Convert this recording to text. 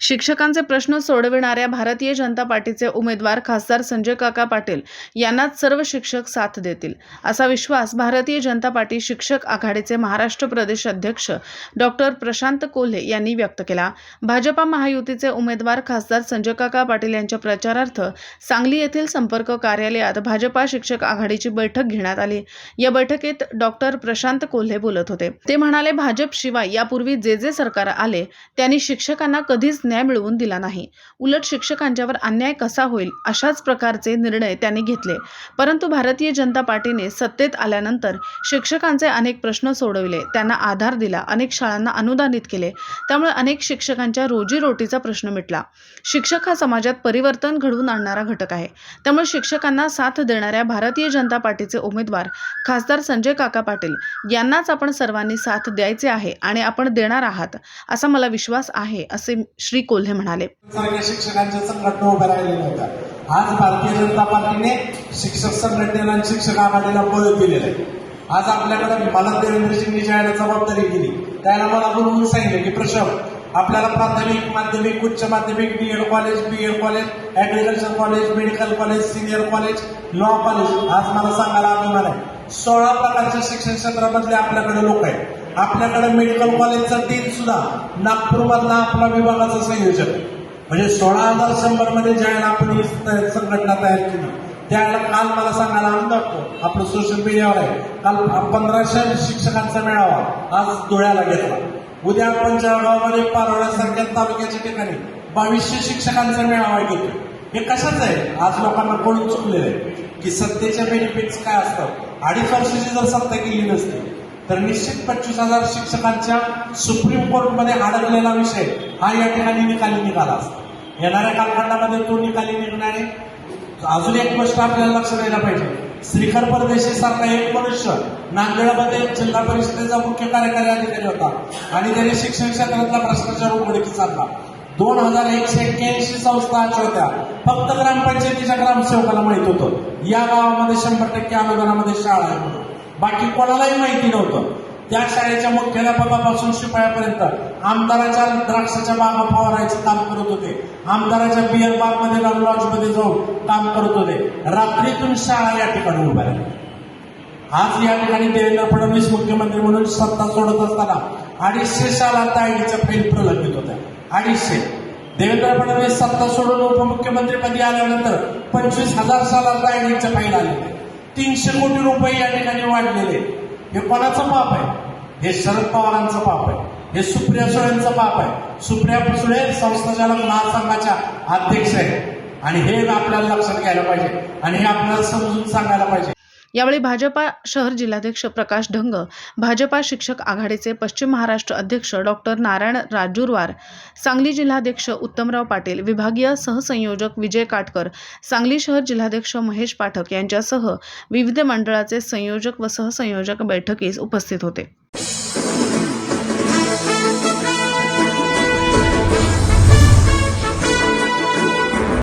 शिक्षकांचे प्रश्न सोडविणाऱ्या भारतीय जनता पार्टीचे उमेदवार खासदार संजय काका पाटील यांनाच सर्व शिक्षक साथ देतील. असा विश्वास भारतीय जनता पार्टी शिक्षक आघाडीचे महाराष्ट्र प्रदेश अध्यक्ष डॉक्टर प्रशांत कोल्हे यांनी व्यक्त केला. भाजपा महायुतीचे उमेदवार खासदार संजय काका पाटील यांच्या प्रचारार्थ सांगली येथील संपर्क कार्यालयात भाजपा शिक्षक आघाडीची बैठक घेण्यात आली. या बैठकीत डॉक्टर प्रशांत कोल्हे बोलत होते. ते म्हणाले भाजप शिवाय यापूर्वी जे जे सरकार आले त्यांनी शिक्षकांना कधीच न्याय मिळवून दिला नाही. उलट शिक्षकांच्यावर अन्याय कसा होईल अशाच प्रकारचे निर्णय त्यांनी घेतले. परंतु भारतीय जनता पार्टीने सत्तेत आल्यानंतर शिक्षकांचे अनेक प्रश्न सोडविले. त्यांना आधार दिला. अनेक शाळांना अनुदानित केले. त्यामुळे अनेक शिक्षकांच्या रोजीरोटीचा प्रश्न मिटला. शिक्षक हा समाजात परिवर्तन घडवून आणणारा घटक आहे. त्यामुळे शिक्षकांना साथ देणाऱ्या भारतीय जनता पार्टीचे उमेदवार खासदार संजय काका पाटील यांनाच आपण सर्वांनी साथ द्यायचे आहे आणि आपण देणार आहात असा मला विश्वास आहे असे श्री. कोल्हे म्हणाले. शिक्षकांच्या संघटना उभ्या राहिलेल्या होत्या आज भारतीय जनता पार्टीने शिक्षक संघटनेला आणि शिक्षक आघाडीला बळ दिलेलं आहे. आज आपल्याकडे मला देवेंद्रजींनी ज्यावेळेला जबाबदारी दिली त्याला मला बोलवून सांगितलं की प्रशव आपल्याला प्राथमिक माध्यमिक उच्च माध्यमिक B Ed college B Ed college agriculture college medical college senior college law college आज मला सांगायला अभिमान आहे. सोळा प्रकारच्या शिक्षण क्षेत्रामधले आपल्याकडे लोक आहेत. आपल्याकडे मेडिकल कॉलेजचा डीन सुद्धा नागपूरमधला आपला विभागाचा संयोजक. म्हणजे सोळा हजार शंभरमध्ये ज्यावेळेला आपण ही संघटना तयार केली त्यावेळेला काल मला सांगायला आनंद वाटतो. आपलं सोशल मीडियावर आहे काल पंधराशे शिक्षकांचा मेळावा आज धुळ्याला घेतला. उद्या आपण जळगावमध्ये पारोळ्यासारख्या तालुक्याच्या ठिकाणी बावीसशे शिक्षकांचा मेळावा घेतो हे कशाच आहे? आज लोकांना कळून चुकलेलं आहे की सत्तेच्या बेनिफिट्स काय असतात? अडीच वर्षाची जर सत्ता गेली नसती तर निश्चित पंचवीस हजार शिक्षकांच्या सुप्रीम कोर्टमध्ये अडकलेला विषय हा या ठिकाणी निकाली निघाला असतो. येणाऱ्या कालखंडामध्ये तो निकाली निघणारे अजून एक गोष्ट आपल्याला लक्ष द्यायला पाहिजे. श्रीकर परदेशी सारखा एक मनुष्य नांदेडमध्ये जिल्हा परिषदेचा मुख्य कार्यकारी अधिकारी होता आणि त्याने शिक्षण क्षेत्रातला भ्रष्टाचार उघडकीस आणला. दोन हजार एकशे एक्क्याऐंशी संस्था अशा होत्या. फक्त ग्रामपंचायतीच्या ग्रामसेवकाला माहीत होतं. या गावामध्ये शंभर टक्के अनुदानामध्ये शाळा आहे म्हणून. बाकी कोणालाही माहिती नव्हतं. त्या शाळेच्या मुख्याध्यापकापासून शिपायापर्यंत आमदाराच्या द्राक्षाच्या बागा फवारायचं काम करत होते. आमदाराच्या बियर बागमध्ये जाऊन लॉजमध्ये जाऊन काम करत होते. रात्रीतून शाळा या ठिकाणी उभ्या राहिल्या. आज या ठिकाणी देवेंद्र फडणवीस मुख्यमंत्री म्हणून सत्ता सोडत असताना अडीचशे शाळा ताईडीच्या फैल प्रलंबित होत्या. अडीचशे. देवेंद्र फडणवीस सत्ता सोडून उपमुख्यमंत्रीपदी आल्यानंतर पंचवीस हजार शाळा ताईडीच्या फाईल आले तीनशे कोटी रुपये या ठिकाणी वाढलेले. हे कोणाचं पाप आहे? हे शरद पवारांचं पाप आहे. हे सुप्रिया सुळेंचं पाप आहे. सुप्रिया सुळे संस्थाचालक महासंघाच्या अध्यक्ष आहेत. आणि हे आपल्याला लक्षात घ्यायला पाहिजे. आणि हे आपल्याला समजून सांगायला पाहिजे. यावेळी भाजपा शहर जिल्हाध्यक्ष प्रकाश ढंग भाजपा शिक्षक आघाडीचे पश्चिम महाराष्ट्र अध्यक्ष डॉक्टर नारायण राजूरवार सांगली जिल्हाध्यक्ष उत्तमराव पाटील विभागीय सहसंयोजक विजय काटकर सांगली शहर जिल्हाध्यक्ष महेश पाठक यांच्यासह विविध मंडळाचे संयोजक व सहसंयोजक बैठकीस उपस्थित होते.